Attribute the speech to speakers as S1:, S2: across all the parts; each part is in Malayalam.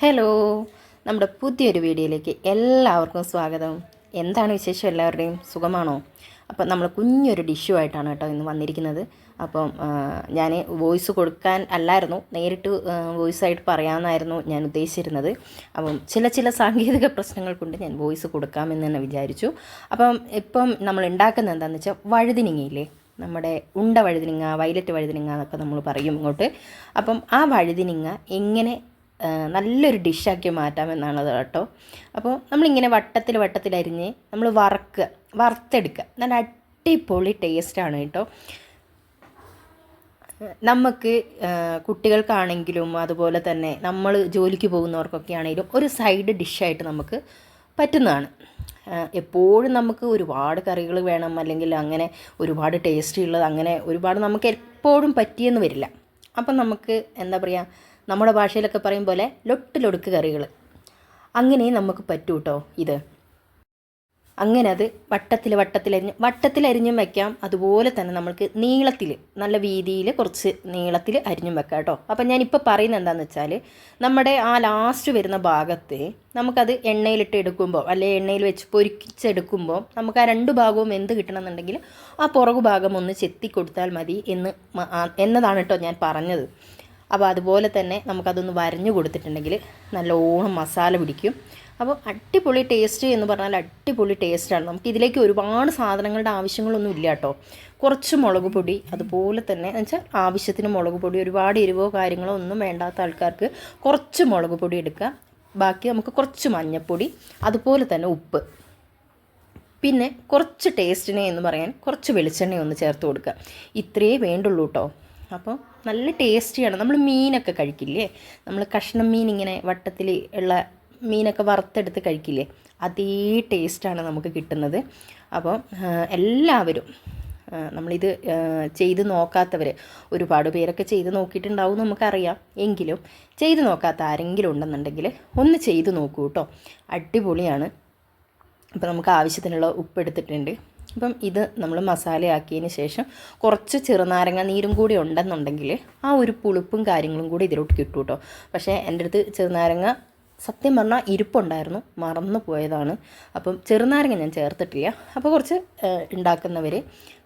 S1: ഹലോ നമ്മുടെ പുതിയൊരു വീഡിയോയിലേക്ക് എല്ലാവർക്കും സ്വാഗതം. എന്താണ് വിശേഷം എല്ലാവരുടെയും? സുഖമാണോ? അപ്പം നമ്മൾ കുഞ്ഞൊരു ഡിഷുമായിട്ടാണ് കേട്ടോ ഇന്ന് വന്നിരിക്കുന്നത്. അപ്പം ഞാൻ വോയിസ് കൊടുക്കാൻ അല്ലായിരുന്നു. നേരിട്ട് വോയിസ് ആയിട്ട് പറയാമെന്നായിരുന്നു ഞാൻ ഉദ്ദേശിച്ചിരുന്നത്. അപ്പം ചില ചില സാങ്കേതിക പ്രശ്നങ്ങൾ കൊണ്ട് ഞാൻ വോയിസ് കൊടുക്കാമെന്ന് തന്നെ വിചാരിച്ചു. അപ്പം ഇപ്പം നമ്മൾ ഉണ്ടാക്കുന്നത് എന്താണെന്ന് വെച്ചാൽ വഴുതിനിങ്ങയില്ലേ? നമ്മുടെ ഉണ്ട വഴുതിനിങ്ങ വയലറ്റ് വഴുതിനിങ്ങ എന്നൊക്കെ നമ്മൾ പറയും ഇങ്ങോട്ട്. അപ്പം ആ വഴുതിനിങ്ങ എങ്ങനെ നല്ലൊരു ഡിഷാക്കി മാറ്റാമെന്നാണത് കേട്ടോ. അപ്പോൾ നമ്മളിങ്ങനെ വട്ടത്തിൽ വട്ടത്തിൽ അരിഞ്ഞ് നമ്മൾ വറക്കുക വറുത്തെടുക്കുക. നല്ല അടിപൊളി ടേസ്റ്റാണ് കേട്ടോ. നമുക്ക് കുട്ടികൾക്കാണെങ്കിലും അതുപോലെ തന്നെ നമ്മൾ ജോലിക്ക് പോകുന്നവർക്കൊക്കെ ആണെങ്കിലും ഒരു സൈഡ് ഡിഷായിട്ട് നമുക്ക് പറ്റുന്നതാണ്. എപ്പോഴും നമുക്ക് ഒരുപാട് കറികൾ വേണം അല്ലെങ്കിൽ അങ്ങനെ ഒരുപാട് ടേസ്റ്റി ഉള്ളത് അങ്ങനെ ഒരുപാട് നമുക്ക് എപ്പോഴും പറ്റിയെന്ന് വരില്ല. അപ്പം നമുക്ക് എന്താ പറയുക നമ്മുടെ ഭാഷയിലൊക്കെ പറയും പോലെ ലൊട്ടിലൊടുക്ക് കറികൾ. അങ്ങനെ നമുക്ക് പറ്റൂ കേട്ടോ ഇത്? അങ്ങനെ അത് വട്ടത്തിൽ വട്ടത്തിലരിഞ്ഞ് വട്ടത്തിലരിഞ്ഞും വെക്കാം. അതുപോലെ തന്നെ നമ്മൾക്ക് നീളത്തിൽ നല്ല വീതിയിൽ കുറച്ച് നീളത്തിൽ അരിഞ്ഞും വെക്കാം കേട്ടോ. അപ്പം ഞാനിപ്പോൾ പറയുന്നത് എന്താണെന്ന് വെച്ചാൽ നമ്മുടെ ആ ലാസ്റ്റ് വരുന്ന ഭാഗത്ത് നമുക്കത് എണ്ണയിലിട്ട് എടുക്കുമ്പോൾ അല്ലെ എണ്ണയിൽ വെച്ച് പൊരിച്ചെടുക്കുമ്പോൾ നമുക്ക് ആ രണ്ട് ഭാഗവും എന്ത് കിട്ടണമെന്നുണ്ടെങ്കിൽ ആ പുറകു ഭാഗം ഒന്ന് ചെത്തി കൊടുത്താൽ മതി എന്ന് എന്നതാണ് കേട്ടോ ഞാൻ പറഞ്ഞത്. അപ്പോൾ അതുപോലെ തന്നെ നമുക്കതൊന്ന് വരഞ്ഞു കൊടുത്തിട്ടുണ്ടെങ്കിൽ നല്ലോണം മസാല പിടിക്കും. അപ്പോൾ അടിപൊളി ടേസ്റ്റ് എന്ന് പറഞ്ഞാൽ അടിപൊളി ടേസ്റ്റാണ് നമുക്ക് ഇതിലേക്ക് ഒരുപാട് സാധനങ്ങളുടെ ആവശ്യങ്ങളൊന്നും ഇല്ല കേട്ടോ. കുറച്ച് മുളക് പൊടി അതുപോലെ തന്നെ എന്ന് വെച്ചാൽ ആവശ്യത്തിന് മുളക് പൊടി ഒരുപാട് എരിവോ കാര്യങ്ങളോ ഒന്നും വേണ്ടാത്ത ആൾക്കാർക്ക് കുറച്ച് മുളക് പൊടി എടുക്കുക. ബാക്കി നമുക്ക് കുറച്ച് മഞ്ഞൾപ്പൊടി അതുപോലെ തന്നെ ഉപ്പ്. പിന്നെ കുറച്ച് ടേസ്റ്റിനെ എന്ന് പറയാൻ കുറച്ച് വെളിച്ചെണ്ണ ഒന്ന് ചേർത്ത് കൊടുക്കുക. ഇത്രയേ വേണ്ടുള്ളൂ കേട്ടോ. അപ്പോൾ നല്ല ടേസ്റ്റിയാണ്. നമ്മൾ മീനൊക്കെ കഴിക്കില്ലേ? നമ്മൾ കഷ്ണം മീൻ ഇങ്ങനെ വട്ടത്തിൽ ഉള്ള മീനൊക്കെ വറുത്തെടുത്ത് കഴിക്കില്ലേ? അതേ ടേസ്റ്റാണ് നമുക്ക് കിട്ടുന്നത്. അപ്പോൾ എല്ലാവരും നമ്മളിത് ചെയ്ത് നോക്കാത്തവർ ഒരുപാട് പേരൊക്കെ ചെയ്ത് നോക്കിയിട്ടുണ്ടാവും നമുക്കറിയാം. എങ്കിലും ചെയ്ത് നോക്കാത്ത ആരെങ്കിലും ഉണ്ടെന്നുണ്ടെങ്കിൽ ഒന്ന് ചെയ്ത് നോക്കൂ കേട്ടോ അടിപൊളിയാണ്. അപ്പോൾ നമുക്ക് ആവശ്യത്തിനുള്ള ഉപ്പ് എടുത്തിട്ടുണ്ട്. അപ്പം ഇത് നമ്മൾ മസാലയാക്കിയതിന് ശേഷം കുറച്ച് ചെറുനാരങ്ങ നീരും കൂടി ഉണ്ടെന്നുണ്ടെങ്കിൽ ആ ഒരു പുളിപ്പും കാര്യങ്ങളും കൂടി ഇതിലോട്ട് കിട്ടും കേട്ടോ. പക്ഷേ എന്റെ അടുത്ത് ചെറുനാരങ്ങ സത്യം പറഞ്ഞാൽ ഇരിപ്പുണ്ടായിരുന്നു മറന്നു പോയതാണ്. അപ്പം ചെറുനാരങ്ങ ഞാൻ ചേർത്തിട്ടില്ല. അപ്പോൾ കുറച്ച് ഉണ്ടാക്കുന്നവർ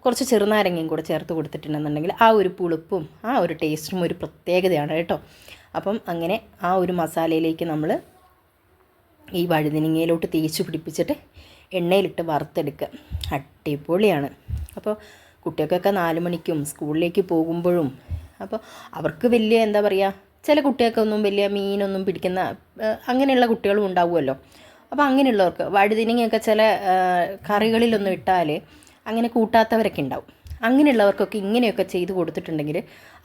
S1: കുറച്ച് ചെറുനാരങ്ങയും കൂടെ ചേർത്ത് കൊടുത്തിട്ടുണ്ടെന്നുണ്ടെങ്കിൽ ആ ഒരു പുളിപ്പും ആ ഒരു ടേസ്റ്റും ഒരു പ്രത്യേകതയാണ് കേട്ടോ. അപ്പം അങ്ങനെ ആ ഒരു മസാലയിലേക്ക് നമ്മൾ ഈ വഴുതിനിങ്ങയിലോട്ട് തേച്ച് പിടിപ്പിച്ചിട്ട് എണ്ണയിലിട്ട് വറുത്തെടുക്കുക. അടിപൊളിയാണ്. അപ്പോൾ കുട്ടികൾക്കൊക്കെ നാല് മണിക്കും സ്കൂളിലേക്ക് പോകുമ്പോഴും അപ്പോൾ അവർക്ക് വലിയ എന്താ പറയുക ചില കുട്ടികൾക്കൊന്നും വലിയ മീനൊന്നും പിടിക്കുന്ന അങ്ങനെയുള്ള കുട്ടികളും ഉണ്ടാവുമല്ലോ. അപ്പോൾ അങ്ങനെയുള്ളവർക്ക് വഴുതിനങ്ങയൊക്കെ ചില കറികളിലൊന്നും ഇട്ടാൽ അങ്ങനെ കൂട്ടാത്തവരൊക്കെ ഉണ്ടാവും. അങ്ങനെയുള്ളവർക്കൊക്കെ ഇങ്ങനെയൊക്കെ ചെയ്ത് കൊടുത്തിട്ടുണ്ടെങ്കിൽ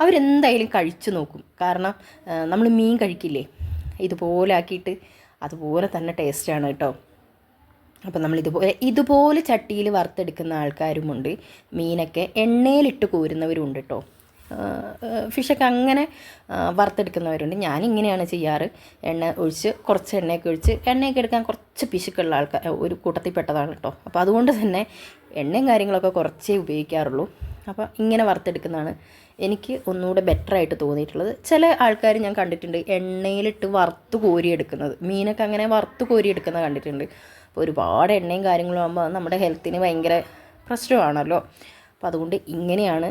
S1: അവരെന്തായാലും കഴിച്ചു നോക്കും. കാരണം നമ്മൾ മീൻ കഴിക്കില്ലേ? ഇതുപോലെ ആക്കിയിട്ട് അതുപോലെ തന്നെ ടേസ്റ്റാണ് കേട്ടോ. അപ്പോൾ നമ്മൾ ഇതുപോലെ ഇതുപോലെ ചട്ടിയിൽ വറുത്തെടുക്കുന്ന ആൾക്കാരുമുണ്ട്. മീനൊക്കെ എണ്ണയിലിട്ട് കോരുന്നവരുണ്ട് കേട്ടോ ഫിഷൊക്കെ അങ്ങനെ വറുത്തെടുക്കുന്നവരുണ്ട്. ഞാനിങ്ങനെയാണ് ചെയ്യാറ്. എണ്ണ ഒഴിച്ച് കുറച്ച് എണ്ണയൊക്കെ ഒഴിച്ച് എണ്ണയൊക്കെ എടുക്കാൻ കുറച്ച് പിശുക്കുള്ള ആൾക്കാർ ഒരു കൂട്ടത്തിൽ കൂട്ടത്തിൽപ്പെട്ടതാണ് കേട്ടോ അപ്പോൾ അതുകൊണ്ട് തന്നെ എണ്ണയും കാര്യങ്ങളൊക്കെ കുറച്ചേ ഉപയോഗിക്കാറുള്ളൂ. അപ്പോൾ ഇങ്ങനെ വറുത്തെടുക്കുന്നതാണ് എനിക്ക് ഒന്നുകൂടെ ബെറ്ററായിട്ട് തോന്നിയിട്ടുള്ളത്. ചില ആൾക്കാർ ഞാൻ കണ്ടിട്ടുണ്ട് എണ്ണയിലിട്ട് വറുത്ത് കോരിയെടുക്കുന്നത്. മീനൊക്കെ അങ്ങനെ വറുത്ത് കോരിയെടുക്കുന്നത് കണ്ടിട്ടുണ്ട്. അപ്പോൾ ഒരുപാട് എണ്ണയും കാര്യങ്ങളും ആകുമ്പോൾ നമ്മുടെ ഹെൽത്തിന് ഭയങ്കര പ്രശ്നമാണല്ലോ. അപ്പോൾ അതുകൊണ്ട് ഇങ്ങനെയാണ്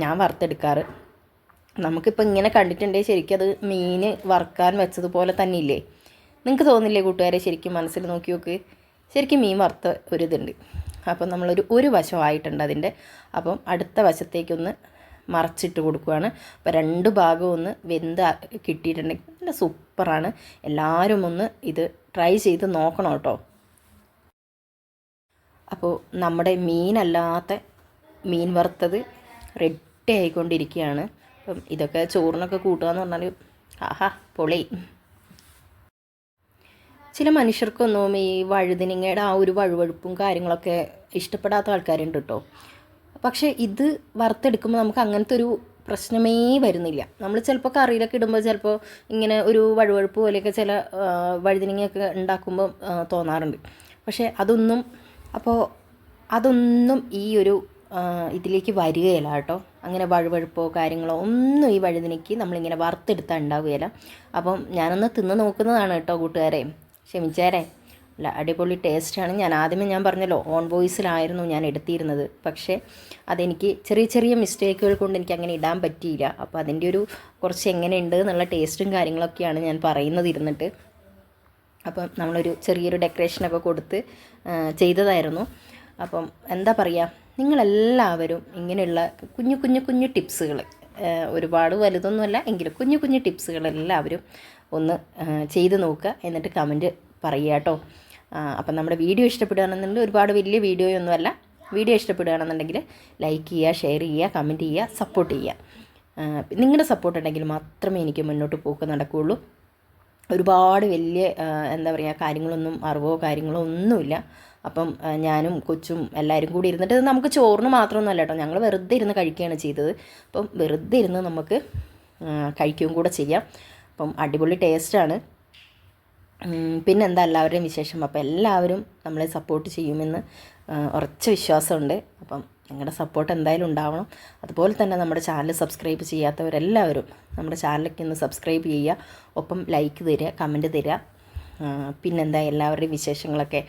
S1: ഞാൻ വറുത്തെടുക്കാറ്. നമുക്കിപ്പോൾ ഇങ്ങനെ കണ്ടിട്ടുണ്ടെങ്കിൽ ശരിക്കും അത് മീൻ വറുക്കാൻ വെച്ചതുപോലെ തന്നെ ഇല്ലേ നിങ്ങൾക്ക് തോന്നില്ലേ കൂട്ടുകാരെ ശരിക്കും മനസ്സിൽ നോക്കി നോക്ക്? ശരിക്കും മീൻ വറുത്ത ഒരു ഇതുണ്ട്. അപ്പം നമ്മളൊരു ഒരു വശമായിട്ടുണ്ട് അതിന്റെ. അപ്പം അടുത്ത വശത്തേക്കൊന്ന് മറച്ചിട്ട് കൊടുക്കുകയാണ് അപ്പോൾ രണ്ട് ഭാഗവും ഒന്ന് വെന്ത് കിട്ടിയിട്ടുണ്ടെങ്കിൽ നല്ല സൂപ്പറാണ്. എല്ലാവരും ഒന്ന് ഇത് ട്രൈ ചെയ്ത് നോക്കണം കേട്ടോ. അപ്പോൾ നമ്മുടെ മീനല്ലാത്ത മീൻ വറുത്തത് റെഡി ആയിക്കൊണ്ടിരിക്കുകയാണ്. അപ്പം ഇതൊക്കെ ചോറിനൊക്കെ കൂട്ടുക എന്ന് പറഞ്ഞാൽ ആഹാ പൊളി. ചില മനുഷ്യർക്കൊന്നും ഈ വഴുതിനിങ്ങയുടെ ആ ഒരു വഴുവഴുപ്പും കാര്യങ്ങളൊക്കെ ഇഷ്ടപ്പെടാത്ത ആൾക്കാരുണ്ട് കേട്ടോ. പക്ഷേ ഇത് വറുത്തെടുക്കുമ്പോൾ നമുക്ക് അങ്ങനത്തെ ഒരു പ്രശ്നമേ വരുന്നില്ല. നമ്മൾ ചിലപ്പോൾ കറിയിലൊക്കെ ഇടുമ്പോൾ ചിലപ്പോൾ ഇങ്ങനെ ഒരു വഴുവഴുപ്പ് പോലെയൊക്കെ ചില വഴുതിനിങ്ങയൊക്കെ ഉണ്ടാക്കുമ്പോൾ തോന്നാറുണ്ട്. പക്ഷേ അതൊന്നും അപ്പോൾ അതൊന്നും ഈ ഒരു ഇതിലേക്ക് വരികയില്ല കേട്ടോ. അങ്ങനെ വഴുവഴുപ്പോ കാര്യങ്ങളോ ഒന്നും ഈ വഴുതിനയ്ക്ക് നമ്മളിങ്ങനെ വറുത്തെടുത്താൽ ഉണ്ടാവുകയില്ല അപ്പം ഞാനൊന്ന് തിന്ന് നോക്കുന്നതാണ് കേട്ടോ കൂട്ടുകാരെ. ക്ഷമിച്ചേരെ. അല്ല അടിപൊളി ടേസ്റ്റാണ്. ഞാൻ ആദ്യമേ ഞാൻ പറഞ്ഞല്ലോ ഓൺ വോയിസിലായിരുന്നു ഞാൻ എടുത്തിരുന്നത്. പക്ഷേ അതെനിക്ക് ചെറിയ ചെറിയ മിസ്റ്റേക്കുകൾ കൊണ്ട് എനിക്ക് അങ്ങനെ ഇടാൻ പറ്റിയില്ല. അപ്പോൾ അതിന്റെ ഒരു കുറച്ച് എങ്ങനെയുണ്ട് എന്നുള്ള ടേസ്റ്റും കാര്യങ്ങളൊക്കെയാണ് ഞാൻ പറയുന്നത് ഇരുന്നിട്ട്. അപ്പം നമ്മളൊരു ചെറിയൊരു ഡെക്കറേഷനൊക്കെ കൊടുത്ത് ചെയ്തതായിരുന്നു. അപ്പം എന്താ പറയുക നിങ്ങളെല്ലാവരും ഇങ്ങനെയുള്ള കുഞ്ഞു കുഞ്ഞു കുഞ്ഞു ടിപ്സുകൾ ഒരുപാട് വലുതൊന്നുമല്ല എങ്കിലും കുഞ്ഞു കുഞ്ഞു ടിപ്സുകൾ എല്ലാവരും ഒന്ന് ചെയ്തു നോക്കുക എന്നിട്ട് കമന്റ് പറയുക കേട്ടോ. അപ്പം നമ്മുടെ വീഡിയോ ഇഷ്ടപ്പെടുകയാണെന്നുണ്ടെങ്കിൽ ഒരുപാട് വലിയ വീഡിയോ ഒന്നുമല്ല വീഡിയോ ഇഷ്ടപ്പെടുകയാണെന്നുണ്ടെങ്കിൽ ലൈക്ക് ചെയ്യുക ഷെയർ ചെയ്യുക കമന്റ് ചെയ്യുക സപ്പോർട്ട് ചെയ്യുക. നിങ്ങളുടെ സപ്പോർട്ട് ഉണ്ടെങ്കിൽ മാത്രമേ എനിക്ക് മുന്നോട്ട് പോക്ക് നടക്കുകയുള്ളൂ. ഒരുപാട് വലിയ എന്താ പറയുക കാര്യങ്ങളൊന്നും അറിവോ കാര്യങ്ങളോ ഒന്നുമില്ല. അപ്പം ഞാനും കൊച്ചും എല്ലാവരും കൂടി ഇരുന്നിട്ട് നമുക്ക് ചോറിന് മാത്രമൊന്നുമല്ല കേട്ടോ. ഞങ്ങൾ വെറുതെ ഇരുന്ന് കഴിക്കുകയാണ് ചെയ്തത്. അപ്പം വെറുതെ ഇരുന്ന് നമുക്ക് കഴിക്കുകയും കൂടെ ചെയ്യാം. അപ്പം അടിപൊളി ടേസ്റ്റാണ് പിന്നെന്താ എല്ലാവരുടെയും വിശേഷം? അപ്പോൾ എല്ലാവരും നമ്മളെ സപ്പോർട്ട് ചെയ്യുമെന്ന് ഉറച്ച വിശ്വാസമുണ്ട്. അപ്പം നിങ്ങളുടെ സപ്പോർട്ട് എന്തായാലും ഉണ്ടാവണം. അതുപോലെ തന്നെ നമ്മുടെ ചാനൽ സബ്സ്ക്രൈബ് ചെയ്യാത്തവരെല്ലാവരും നമ്മുടെ ചാനലിലേക്ക് ഒന്ന് സബ്സ്ക്രൈബ് ചെയ്യുക. ഒപ്പം ലൈക്ക് തരിക കമന്റ് തരിക. പിന്നെന്താ എല്ലാവരുടെയും വിശേഷങ്ങളൊക്കെ?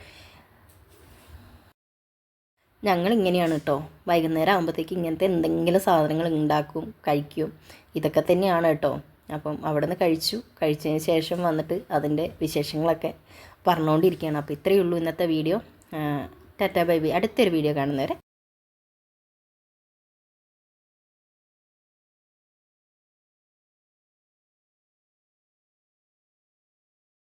S1: ഞങ്ങൾ ഇങ്ങനെയാണ് കേട്ടോ വൈകുന്നേരം ആകുമ്പോഴത്തേക്ക് ഇങ്ങനത്തെ എന്തെങ്കിലും സാധനങ്ങൾ ഉണ്ടാക്കും കഴിക്കും. ഇതൊക്കെ തന്നെയാണ് കേട്ടോ അപ്പം അവിടെ നിന്ന് കഴിച്ചു. കഴിച്ചതിന് ശേഷം വന്നിട്ട് അതിന്റെ വിശേഷങ്ങളൊക്കെ പറഞ്ഞുകൊണ്ടിരിക്കുകയാണ്. അപ്പോൾ ഇത്രയേ ഉള്ളൂ ഇന്നത്തെ വീഡിയോ ടാറ്റ ബൈ ബൈ. അടുത്തൊരു വീഡിയോ കാണുന്നവരെ